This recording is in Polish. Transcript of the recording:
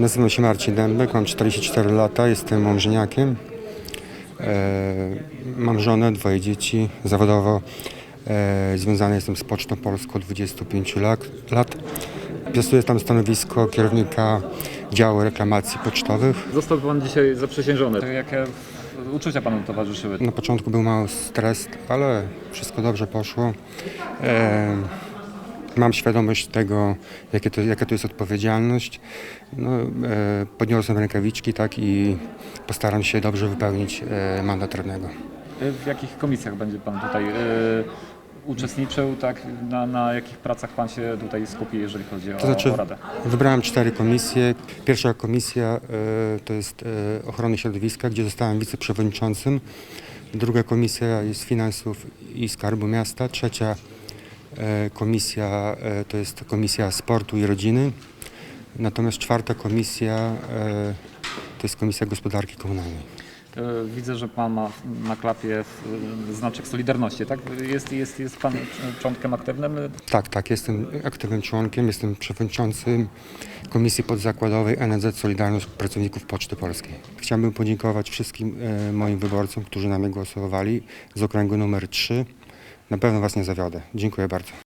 Nazywam się Marcin Dębek, mam 44 lata, jestem mążniakiem. E, mam żonę, dwoje dzieci. Zawodowo e, związany jestem z Pocztą Polską od 25 lat. Piastuję tam stanowisko kierownika działu reklamacji pocztowych. Został Pan dzisiaj zaprzysiężony. Jakie uczucia Panu towarzyszyły? Na początku był mały stres, ale wszystko dobrze poszło. E, mam świadomość tego, jakie to, jaka to jest odpowiedzialność. No, e, podniosłem rękawiczki tak, i postaram się dobrze wypełnić e, mandat radnego. W jakich komisjach będzie Pan tutaj e, uczestniczył? Tak? Na, na jakich pracach Pan się tutaj skupi, jeżeli chodzi o, To znaczy, o Radę? wybrałem cztery komisje. Pierwsza komisja e, to jest e, ochrony środowiska, gdzie zostałem wiceprzewodniczącym. Druga komisja jest finansów i skarbu miasta. Trzecia e, komisja e, to jest komisja sportu i rodziny. Natomiast czwarta komisja e, to jest komisja gospodarki komunalnej. E, Widzę, że Pan ma na klapie e, znaczek Solidarności, tak? Jest, jest, jest Pan członkiem aktywnym? Tak, tak, jestem aktywnym członkiem, jestem przewodniczącym Komisji Podzakładowej NNZ Solidarność Pracowników Poczty Polskiej. Chciałbym podziękować wszystkim e, moim wyborcom, którzy na mnie głosowali z okręgu numer 3. Na pewno Was nie zawiodę. Dziękuję bardzo.